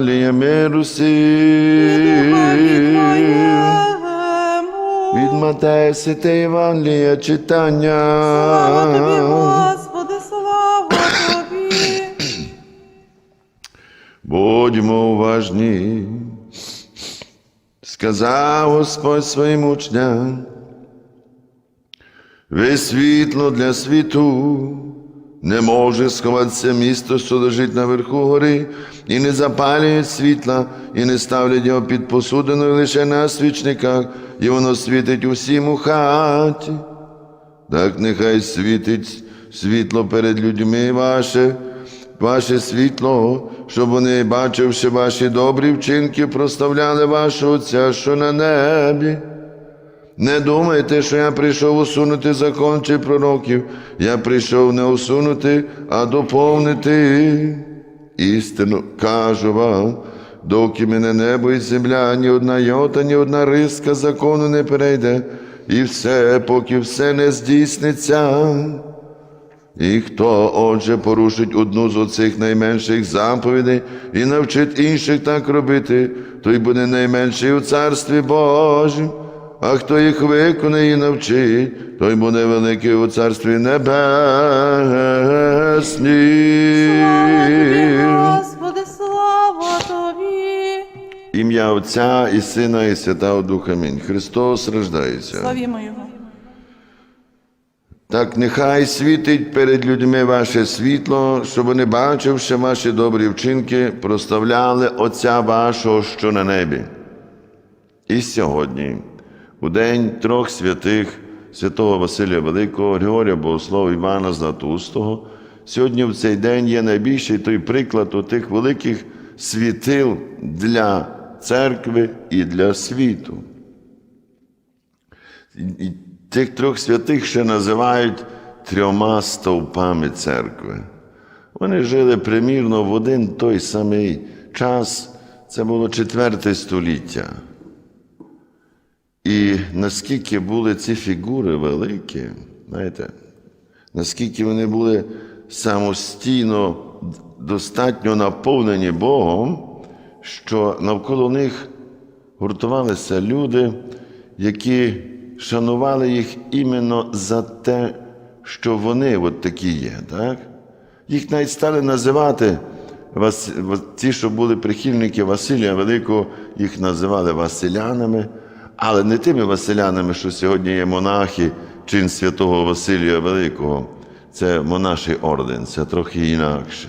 Євангелія миру Від Матея Святе Євангелія читання. Слава тобі, Господи, слава тобі. Будьмо уважні. Сказав Господь своїм учням. Ви світло для світу. Не може сховатися місто, що лежить наверху гори, і не запалюють світла, і не ставлять його під посудиною лише на свічниках, і воно світить усім у хаті. Так нехай світить світло перед людьми ваше, ваше світло, щоб вони, бачивши ваші добрі вчинки, проставляли вашого Отця, що на небі. Не думайте, що я прийшов усунути закон чи пророків. Я прийшов не усунути, а доповнити. Істину кажу вам, доки мене небо і земля, ні одна йота, ні одна риска закону не перейде, і все, поки все не здійсниться. І хто, отже, порушить одну з оцих найменших заповідей і навчить інших так робити, той буде найменший у Царстві Божім. А хто їх виконає і навчить, той буде великий у Царстві Небеснім. Господи, слава тобі. Ім'я Отця і Сина, і Святого Духа. Амінь. Христос рождається. Славімо Його. Так нехай світить перед людьми ваше світло, щоб вони, бачивши ваші добрі вчинки, проставляли Отця вашого, що на небі. І сьогодні, у день трьох святих святого Василія Великого, Григорія Богослова Івана Златустого, сьогодні в цей день є найбільший той приклад у тих великих світил для церкви і для світу. І Тих трьох святих ще називають трьома стовпами церкви. Вони жили примірно в один той самий час, це було четверте століття. І наскільки були ці фігури великі, знаєте, наскільки вони були самостійно достатньо наповнені Богом, що навколо них гуртувалися люди, які шанували їх іменно за те, що вони от такі є. Так? Їх навіть стали називати, ті, що були прихильники Василія Великого, їх називали Василянами, але не тими Василянами, що сьогодні є монахи, чин святого Василія Великого. Це монаший орден, це трохи інакше.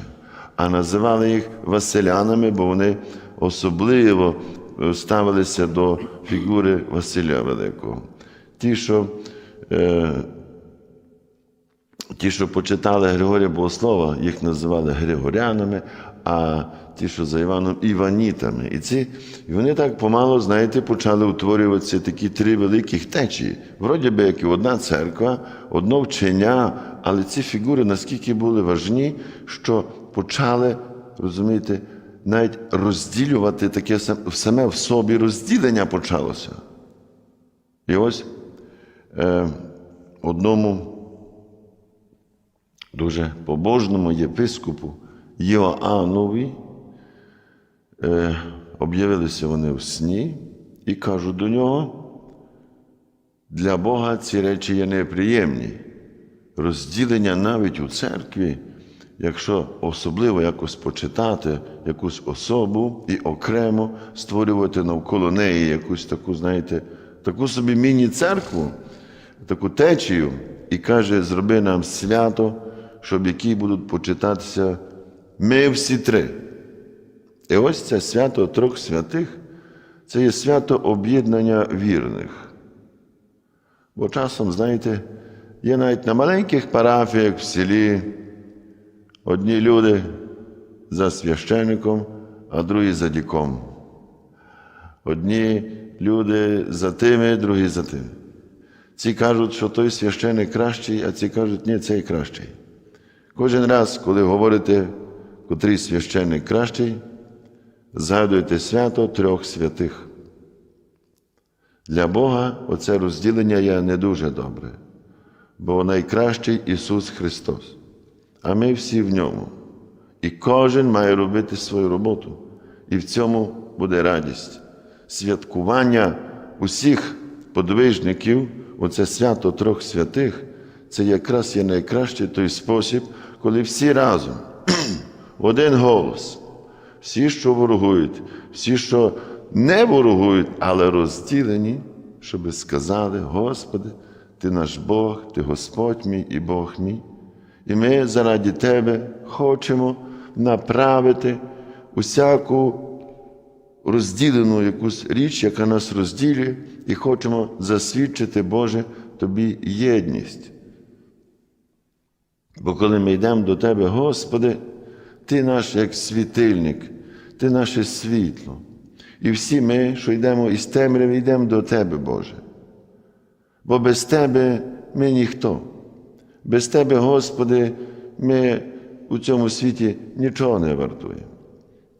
А називали їх Василянами, бо вони особливо е, ставилися до фігури Василя Великого. Ті, що е, Ті, що почитали Григорія Богослова, їх називали Григорянами, а ті, що за Іваном, Іванітами. І ці, і вони так помало, знаєте, почали утворюватися такі три великих течії. Вроді би, як і одна церква, одно вчення, але ці фігури наскільки були важні, що почали, розумієте, навіть розділювати таке саме в собі розділення почалося. І ось е, одному дуже побожному єпископу Йоаннові е, об'явилися вони в сні і кажуть до нього, для Бога ці речі є неприємні. Розділення навіть у церкві, якщо особливо якось почитати якусь особу і окремо створювати навколо неї якусь таку, знаєте, таку собі міні-церкву, таку течію, і каже, зроби нам свято, щоб які будуть почитатися ми всі три. І ось це свято трьох святих, це є свято об'єднання вірних. Бо часом, знаєте, є навіть на маленьких парафіях в селі одні люди за священником, а другі за діком. Одні люди за тими, другі за тими. Ці кажуть, що той священик кращий, а ці кажуть, ні, цей кращий. Кожен раз, коли говорите, котрий священник кращий, згадуйте свято трьох святих. Для Бога оце розділення є не дуже добре, бо найкращий Ісус Христос, а ми всі в ньому. І кожен має робити свою роботу. і в цьому буде радість. Святкування усіх подвижників, оце свято трьох святих, це якраз є найкращий той спосіб, коли всі разом, в один голос, всі, що ворогують, всі, що не ворогують, але розділені, щоб сказали, Господи, Ти наш Бог, Ти Господь мій і Бог мій. І ми заради Тебе хочемо направити усяку розділену якусь річ, яка нас розділює, і хочемо засвідчити, Боже, Тобі єдність. Бо коли ми йдемо до Тебе, Господи, Ти наш як світильник, Ти наше світло. І всі ми, що йдемо із темряви, йдемо до Тебе, Боже. Бо без Тебе ми ніхто. Без Тебе, Господи, ми у цьому світі нічого не вартуємо.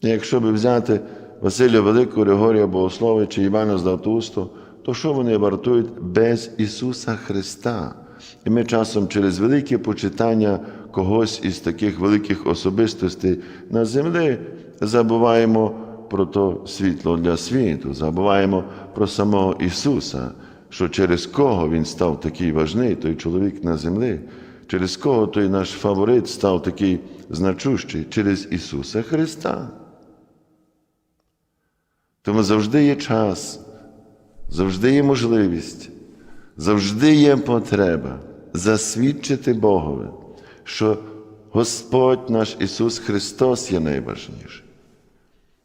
Якщо би взяти Василя Великого, Григорія Богослова чи Івана Златоусту, то що вони вартують без Ісуса Христа? І ми часом через велике почитання когось із таких великих особистостей на землі забуваємо про то світло для світу, забуваємо про самого Ісуса, що через кого Він став такий важний, той чоловік на землі, через кого той наш фаворит став такий значущий, через Ісуса Христа. Тому завжди є час, завжди є можливість, завжди є потреба засвідчити Богові, що Господь наш Ісус Христос є найважніший.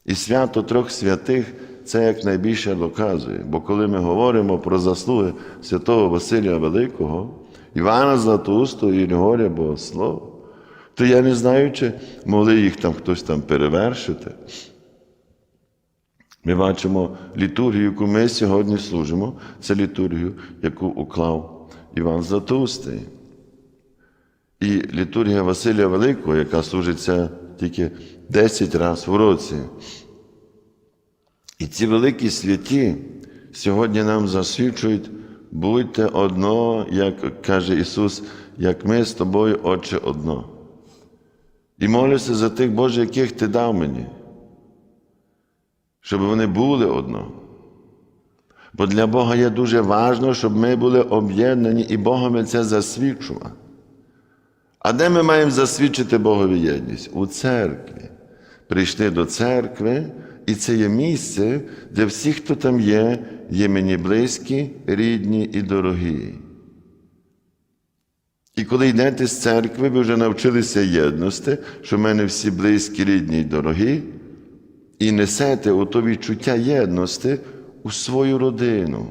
І свято трьох святих це як найбільше доказує. Бо коли ми говоримо про заслуги святого Василія Великого, Івана Златоустого і Григорія Богослова, то я не знаю, чи могли їх там хтось там перевершити. Ми бачимо літургію, яку ми сьогодні служимо, це літургію, яку уклав Іван Златоустий. І літургія Василія Великого, яка служиться тільки 10 разів в році. І ці великі святі сьогодні нам засвідчують, будьте одно, як каже Ісус, як ми з тобою, Отче, одно. І молюся за тих Боже, яких Ти дав мені, щоб вони були одно. Бо для Бога є дуже важливо, щоб ми були об'єднані, і Богом це засвідчував. А де ми маємо засвідчити Богові єдність? У церкві. Прийшли до церкви, і це є місце, де всі, хто там є, є мені близькі, рідні і дорогі. І коли йдете з церкви, ви вже навчилися єдності, що в мене всі близькі, рідні і дорогі, і несете ото відчуття єдності у свою родину.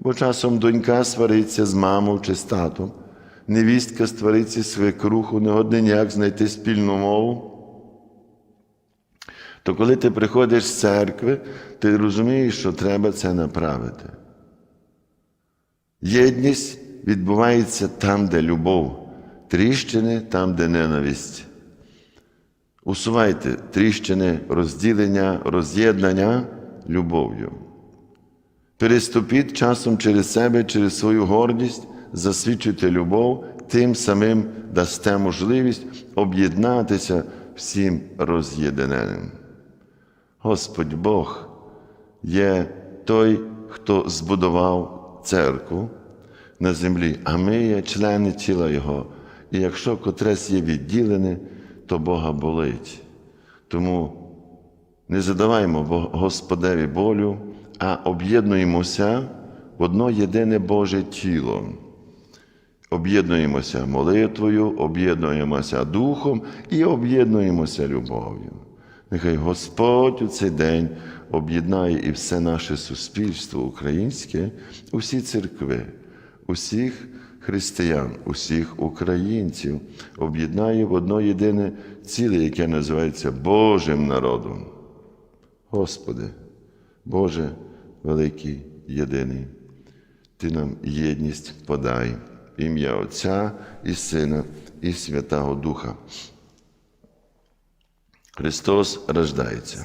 Бо часом донька свариться з мамою чи з татом, невістка створиться свекруху, не годне ніяк знайти спільну мову. То коли ти приходиш з церкви, ти розумієш, що треба це направити. Єдність відбувається там, де любов, тріщини там, де ненависть. Усувайте тріщини, розділення, роз'єднання любов'ю. Переступіть часом через себе, через свою гордість, засвідчуйте любов, тим самим дасте можливість об'єднатися всім роз'єднаним. Господь Бог є той, хто збудував церкву на землі, а ми є члени тіла Його. І якщо котресь є відділене, то Бога болить. Тому не задаваймо Господеві болю, а об'єднуємося в одно єдине Боже тіло. Об'єднуємося молитвою, об'єднуємося духом і об'єднуємося любов'ю. Нехай Господь у цей день об'єднає і все наше суспільство українське, усі церкви, усіх християн, усіх українців, об'єднає в одно єдине ціле, яке називається Божим народом. Господи, Боже великий єдиний, Ти нам єдність подай, ім'я Отця і Сина, і Святого Духа. Христос рождається.